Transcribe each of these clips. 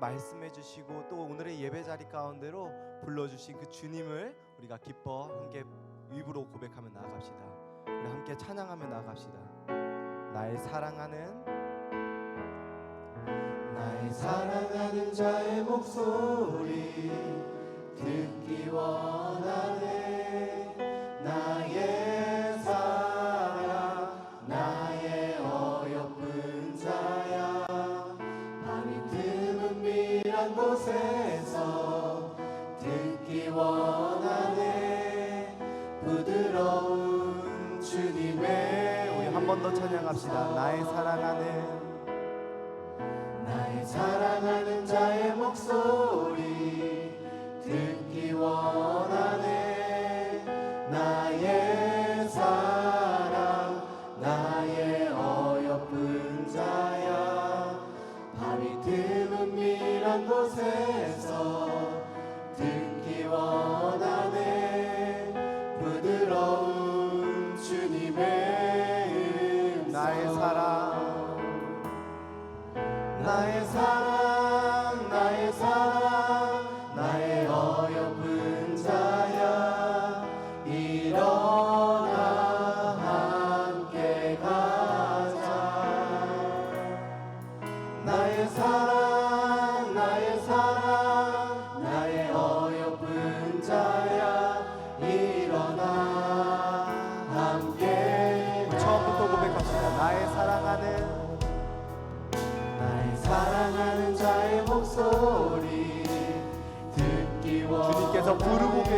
말씀해 주시고 또 오늘의 예배 자리 가운데로 불러 주신 그 주님을 우리가 기뻐 함께 입으로 고백하며 나아갑시다. 우리 함께 찬양하며 나아갑시다. 나의 사랑하는 나의 사랑하는 자의 목소리 듣기 원하네 나 곳에서 듣기 원하네. 부드러운 주님의 우리 한 번 더 찬양합시다. 나의 사랑하는 나의 사랑하는 자의 목소리 듣기 원하네. 나의 사랑 나의 어여쁜 자야. 밤이 미란 곳에서 부르고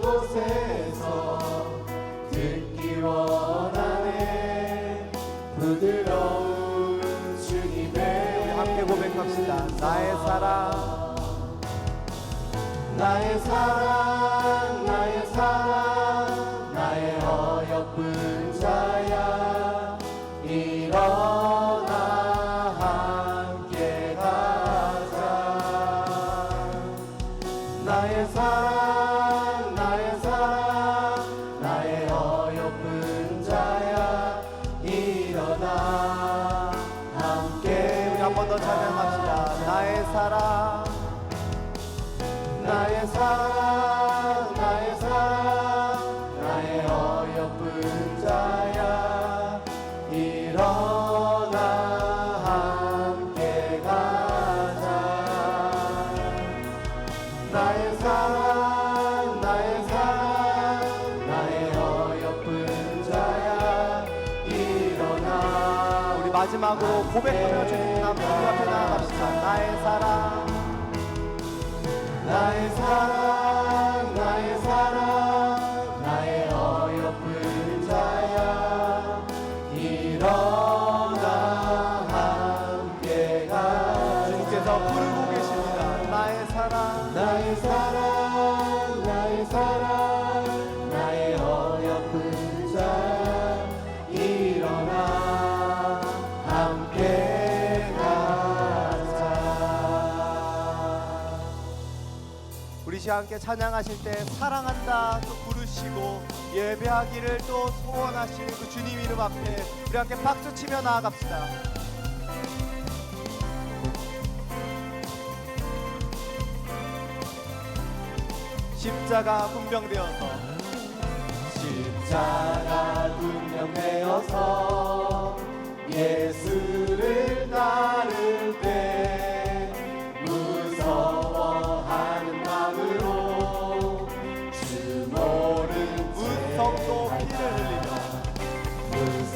곳에서 듣기 원하네. 부드러운 주님의 함께 고백합시다. 나의 사랑. 나의 사랑 마지막으로 고백하며 주님 앞- 주 앞에 나아갑시다. 나의 사랑 나의 사랑 함께 찬양하실 때 사랑한다 또 부르시고 예배하기를 또 소원하시는 그 주님 이름 앞에 우리 함께 박수 치며 나아갑시다. 십자가 군병되어서 십자가 군명되어서 예수를 따를 때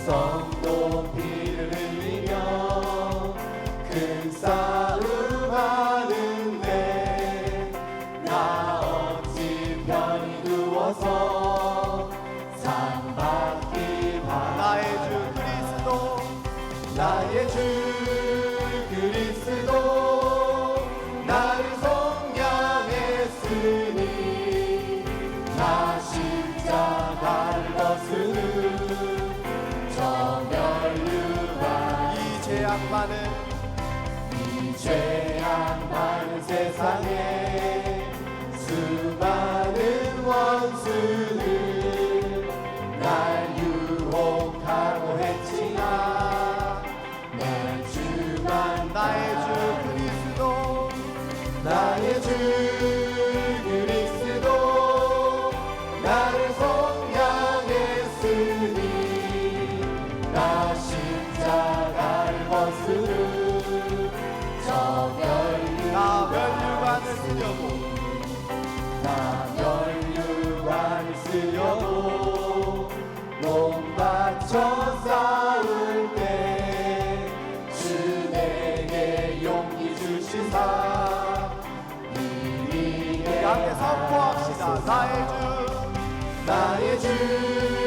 song. 많은. 이 죄악 많은 세상에 나의 주 나의 주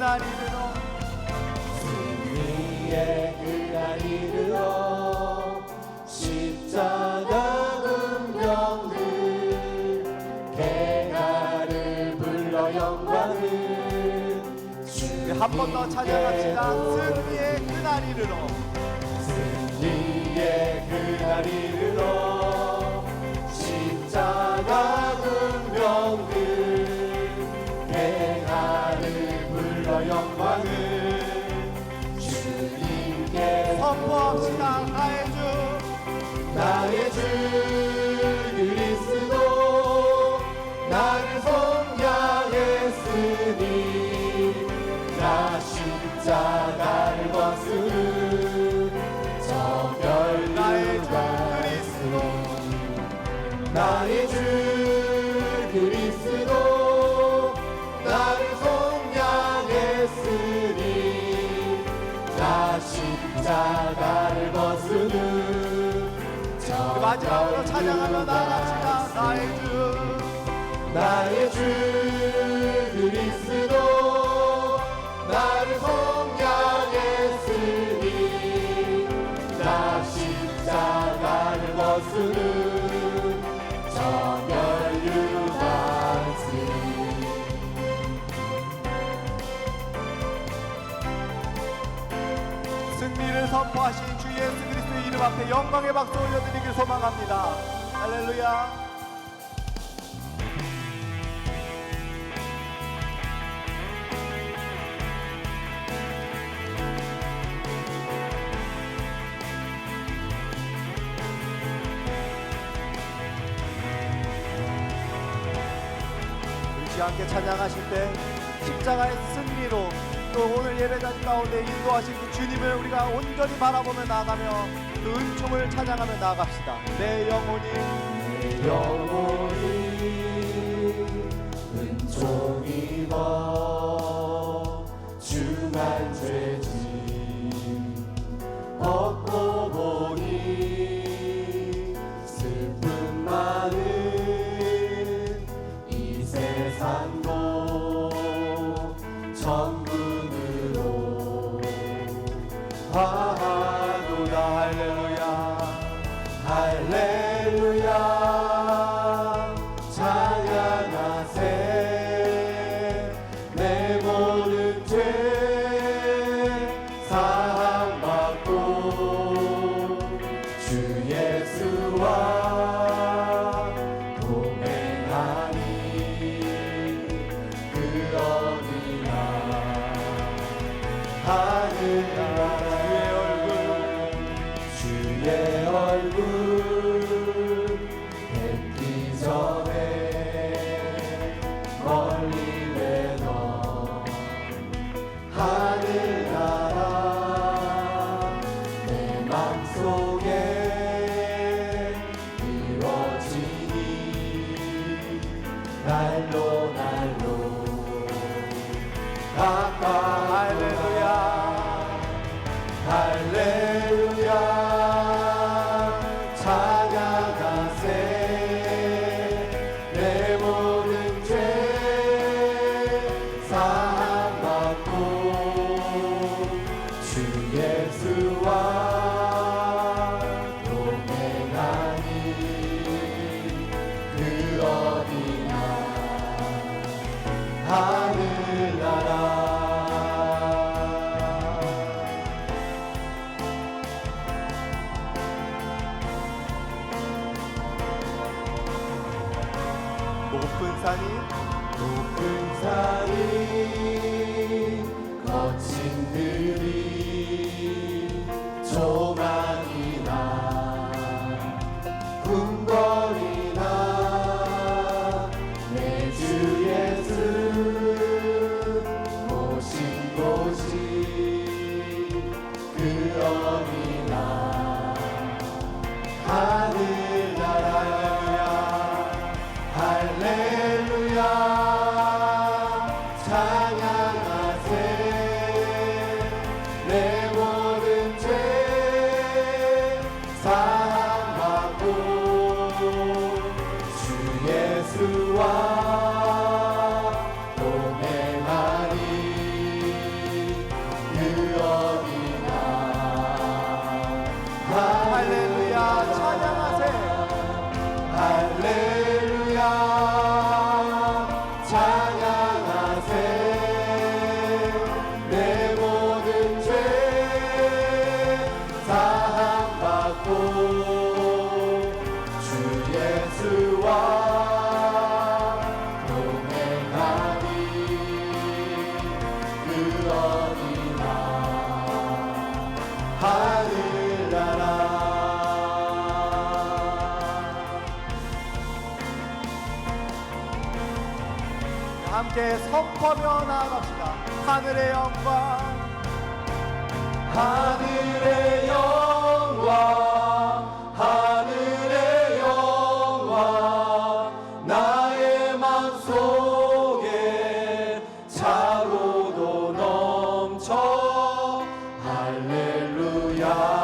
그날 이르러 승리의 그날 이르러 십자가 운명들 개가를 불러 영광을 한번 더 찬양합시다. 승리의 그날 이르러 승리의 그날 이르러 십자가 운명들 개가를 불러 영광을 주님께 선포합시다. 나의 주 나의 주 그리스도 나를 성량했으니 나 십자가를 벗으는 마지막으로 찬양하며 나갑시다. 나의 주 나의 주 이름 앞에 영광의 박수 올려드리길 소망합니다. 할렐루야. 함께 찬양하실 때 십자가의 승리로 또 오늘 예배자리 가운데 인도하신 그 주님을 우리가 온전히 바라보며 나아가며 그 은총을 찬양하며 나아갑시다. 내 영혼이 내 영혼이 높은 산이 높은 산이 거친 들이 조망이나 궁궐이나 내 주 예수 모신 곳이 그 어미나. 하늘 나라. 함께 선포며 나갑시다. 하늘의 영광. 하늘의 영광. 하늘의 영광. 나의 맘 속에 자로도 넘쳐. 할렐루야.